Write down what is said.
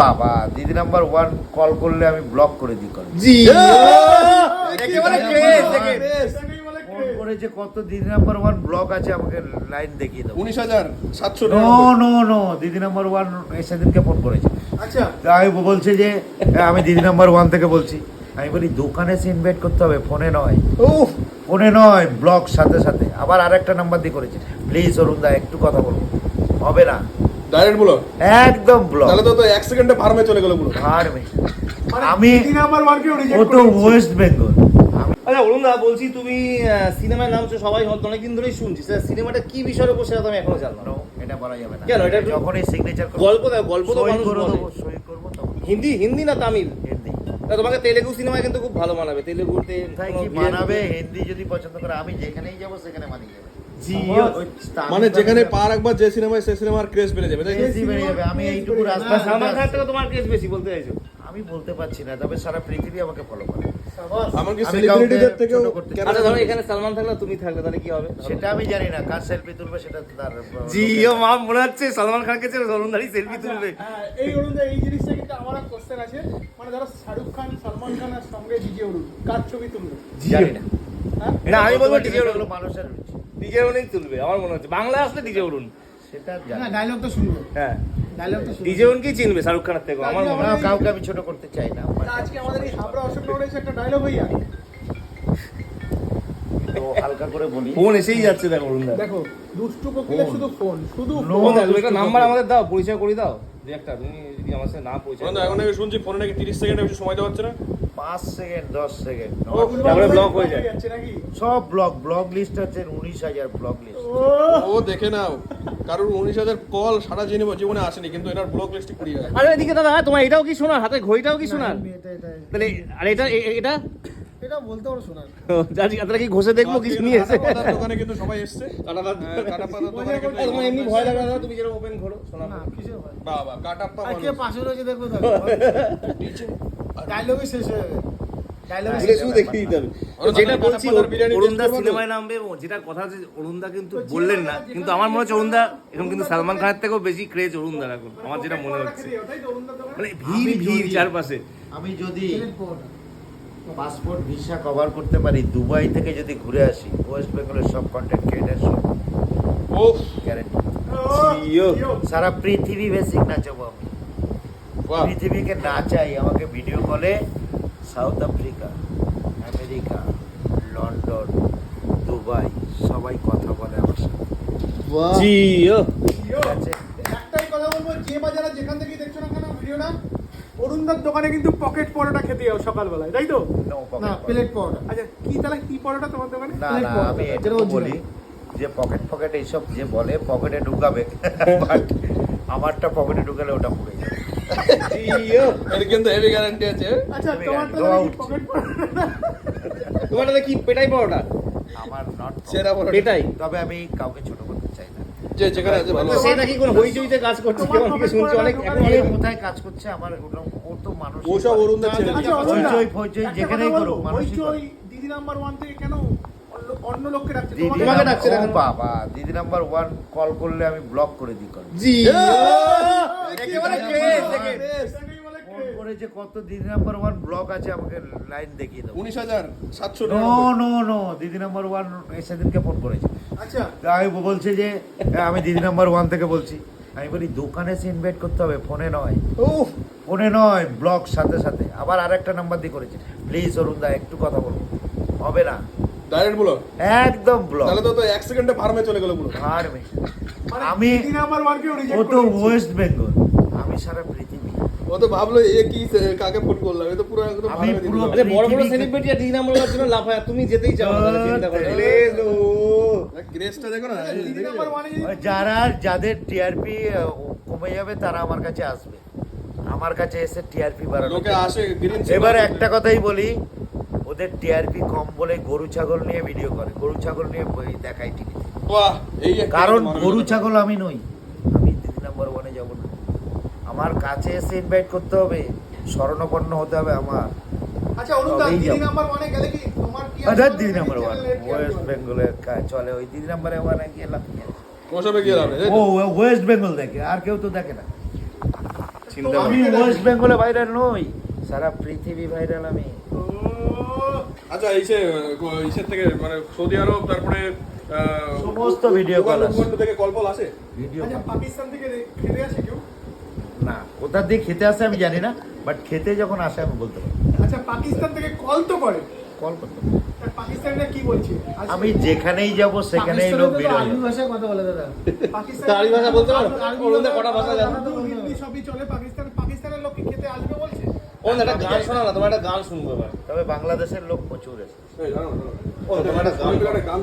বাবা দিদি number one call করলে আমি ব্লক করে দিই কল জি। করেছে কত দিদি নাম্বার ওয়ান ব্লক আছে আমাকে লাইন দেখিয়ে দেবো উনিশ হাজার সাতশো নো নো নো দিদি নাম্বার ওয়ান সেদিনকে ফোন করেছে। আচ্ছা। আমি বলছে যে আমি দিদি নাম্বার ওয়ান থেকে বলছি আমি বলি দোকানে সে ইনভাইট করতে হবে ফোনে নয়। উফ। ফোনে নয় ব্লক সাথে সাথে। আবার আরেকটা নাম্বার দিয়ে করেছে। প্লিজ অরুণ দা একটু কথা বলব হবে না? ডাইরেক্ট বলো। একদম ব্লক তাহলে তো এক সেকেন্ডে ফার্মে চলে গেল পুরো। আর আমি মানে নাম্বার ওয়ানকে ও তো ওয়েস্ট বেঙ্গল আচ্ছা অরুণ দা বলছি তুমি নামছো সবাই হয়তো অনেকদিন ধরেই শুনছি। স্যার সিনেমাটা কি বিষয়ের উপর সেটা আমি এখনও জানলাম এটা বলা যাবে না। কেন? এটা একটু- যখনই সিগনেচার গল্প দাও গল্প তো মানুষ করে বলে। সই করব তখন হিন্দি হিন্দি না তামিল? হিন্দি। তা তোমাকে তেলেগু সিনেমায় কিন্তু খুব ভালো মানাবে। তেলেগুতে কি মানাবে? হিন্দি যদি পছন্দ করে আমি যেখানেই যাব সেখানে মানিয়ে যাবে মানে যেখানে পা রাখবা যে সিনেমায় সে সিনেমার ক্রেজ বেড়ে যাবে তাই বেড়ে যাবে আমি এইটুকু রাস্তা তা সালমান খান থেকে তোমার কেস বেশি বলতে চাইছো। আমি বলতে পারছি না তবে সারা পৃথিবী আমাকে ফলো করে। এমনকি আমি সেলিব্রিটিদের কাউকে থেকেও ছোট করতে চাই না। আচ্ছা ধরো এখানে সালমান থাকলে তুমি থাকলে তাহলে কি হবে? সেটা আমি জানি না কার সেলফি তুলবে সেটা তার জি ও মা মনে হচ্ছে সালমান খানকে ছেড়ে অরুণদারি সেলফি তুলবে। হ্যাঁ, এই অনুযায়ী এই জিনিসটা কিন্তু আমার কোশ্চেন আছে। মানে ধরো শাহরুখ খান সালমান খানের সঙ্গে ডিজে অরুণ কার ছবি তুলবে? জানি না। হ্যাঁ না আমি বলব ডিজে অরুণ। মানুষের ডিজে অরুণই তুলবে আমার মনে হচ্ছে। বাংলা আসলে ডিজে অরুণ। সেটা না ডায়লগ তো শুনব। হ্যাঁ। চিনবে শাহরুখ খানের থেকে আমার মনে হয়। কাউকে আমি ছোট করতে চাই না। আজকে আমাদের এই হাবড়া অশোক একটা ডায়লগ হইয়া। তো হালকা করে বলি। ফোন এসেই যাচ্ছে দেখো দেখো দুষ্টু কোকিলের শুধু ফোন শুধু. ফোন নাম্বার আমাদের দাও পরিচয় করে দাও। যে একটা তুমি যদি আমার সাথে না পরিচয় বন্ধু, এখন নাকি শুনছি ফোনে নাকি তিরিশ সেকেন্ড বেশি সময় দেওয়া হচ্ছে না? পাঁচ সেকেন্ড দশ সেকেন্ড। তারপরে ব্লক হয়ে যায়। সব ব্লগ ব্লগ লিস্ট আছে উনিশ হাজার ব্লগ লিস্ট ও দেখে নাও। কারোর উনিশ হাজার কল সারা জেনে জীবনে আসেনি কিন্তু এটার ব্লক লিস্টে কুড়ি হাজার আরে এদিকে দাদা তোমার এটাও কি শোনার? হাতে ঘড়িটাও কি শোনার? তাহলে আর এটা এটা? এটা বলতে পারো কি ঘষে দেখব কিছু নিয়ে এসে? দোকানে কিন্তু সবাই এসছে। হ্যাঁ, দোকানে তোমার এমনি ভয় লাগে না তুমি যেরকম ওপেন ঘোরো শোনা না কিছু হয় বাবা কাটাপ্পা আর কে পাশে রয়েছে দেখো ডায়লগই শেষ হয়ে ডায়লগই শেষ হয়ে যেটা বলছি অরুণদা তো? সিনেমায় নামবে যেটা কথা অরুণদা কিন্তু বললেন না। কিন্তু আমার মনে হচ্ছে অরুণদা এখন কিন্তু সালমান খানের থেকেও বেশি ক্রেজ অরুণদার এখন। আমার যেটা মনে হচ্ছে? মানে ভিড় ভিড় চারপাশে। আমি যদি। পাসপোর্ট ভিসা কভার করতে পারি দুবাই থেকে যদি ঘুরে আসি ওয়েস্ট বেঙ্গলের সব কন্টেন্ট ক্রিয়েটার সব গ্যারেন্টি। সারা পৃথিবী বেসিক নাচাবো আমি। পৃথিবীকে নাচাই আমাকে ভিডিও কলে south Africa America London Dubai সবাই কথা বলে আমার সাথে। জিও। ঠিক আছে? একটাই কথা বলব যে বা যারা যেখান থেকে দেখছ না কেন ভিডিওটা অরুণদার দোকানে কিন্তু পকেট পরোটা খেতে যাও সকালবেলায় তাই তো? না প্লেট পরোটা। আচ্ছা কি তাহলে কি পরোটা তোমার দোকানে? না না আমি original। বলি যে পকেট পকেট এইসব যে বলে পকেটে ঢুকাবে বাট আমারটা পকেটে ঢুকালে ওটা পড়ে যাবে। এর কিন্তু হেভি গ্যারান্টি আছে। আচ্ছা তোমার. পকেট তোমারটা কি পেটাই পরোটা? আমার নট সেরা বড় পেটাই। তবে আমি কাউকে ছোট করতে চাই না। যে যেখানে আছে ভালো। তো সেটা কোনো হইচইতে কাজ করছে অনেকে শুনছে অনেক এখন কে কোথায় কাজ করছে আমার ওরকম তো মানুষ ওসব অরুণদার ছেলে আচ্ছা, যেখানেই। দিদি নাম্বার ওয়ান থেকে কেন অন্য- অন্য লোককে ডাকছে তোমাকে তোমাকে ডাকছে না বাবা দিদি নাম্বার ওয়ান কল করলে আমি ব্লক করে দিই কল জি একেবারে কত দিদি নাম্বার ওয়ান ব্লক আছে আমাকে লাইন দেখিয়ে দেবো উনিশ হাজার সাতশো নো নো নো দিদি নাম্বার ওয়ান সেদিনকে ফোন করেছে আচ্ছা তা আমি বলছে যে হ্যাঁ, আমি দিদি নাম্বার ওয়ান থেকে বলছি আমি বলি দোকানে সে ইনভাইট করতে হবে ফোনে নয়। উফ! ফোনে নয় ব্লক সাথে সাথে। আবার আরেকটা নাম্বার দিয়ে করেছে। প্লিজ অরুণ দা একটু কথা বলব হবে না? ডাইরেক্ট বলো। একদম ব্লক তাহলে তো তো এক সেকেন্ডে ফার্মে চলে গেল পুরো। আর আমি আমি দিদি নাম্বার ও তো ওয়েস্ট বেঙ্গল আমি সারা পৃথিবী। ও তো ভাবলো এ কি কাকে ফোন করলাম? এ তো পুরো একদম আমি পুরো- আরে বড় বড় সেলিব্রিটি আর জন্য লাফায়। তুমি যেতেই চাও তাহলে চিন্তা করো দেখো না। নাম্বার যারা যাদের টিআরপি কমে যাবে তারা আমার কাছে আসবে। আমার কাছে এসে টিআরপি বাড়ানো লোকে আসে এবার একটা কথাই বলি ওদের টিআরপি কম বলে গরু ছাগল নিয়ে ভিডিও করে। গরু ছাগল নিয়ে বই দেখাই ঠিক বাহ এই কারণ গরু ছাগল আমি নই। আমি দিদি নম্বর ওয়ানে যাব না। আমার কাছে এসে ইনভাইট করতে হবে স্মরণাপন্ন হতে হবে আমার। আচ্ছা তবেই দিদি যাব। ওয়ানে গেলে কি আছে? দিদি নাম্বার ওয়ান আছে? ওয়েস্ট বেঙ্গলের কাজ চলে ওই দিদি নাম্বারে ওয়ানে গিয়ে লাভ ও ওয়েস্ট বেঙ্গল দেখে আর কেউ তো দেখে না। চিন্তা আমি ওয়েস্ট বেঙ্গলে ভাইরাল নই। সারা পৃথিবী ভাইরাল আমি। আচ্ছা ইসে ইসের থেকে মানে সৌদি আরব তারপরে সমস্ত উগান্ডা- আসে। উগান্ডা থেকে কল ফল আসে? ভিডিও আচ্ছা পাকিস্তান থেকে খেতে আসে কেউ? না কোথা দিয়ে খেতে আসে আমি জানি না বাট খেতে যখন আসে আমি বলতে পারি আচ্ছা পাকিস্তান থেকে কল তো করে। কল করতে পারি। কি বলছে? আমি যেখানেই যাব সেখানেই লোক ভিড় হয় ভাষায় কথা বলে দাদা পাকিস্তান ভাষা বলতে পারো? আরবি ওর কটা ভাষা জানো? হিন্দি সবই চলে পাকিস্তান পাকিস্তানের লোক কি খেতে আসবে বলছে ও একটা গান শোনা না তোমার একটা গান শুনব তবে বাংলাদেশের লোক প্রচুর জানো। ও, তোমার একটা একটা গান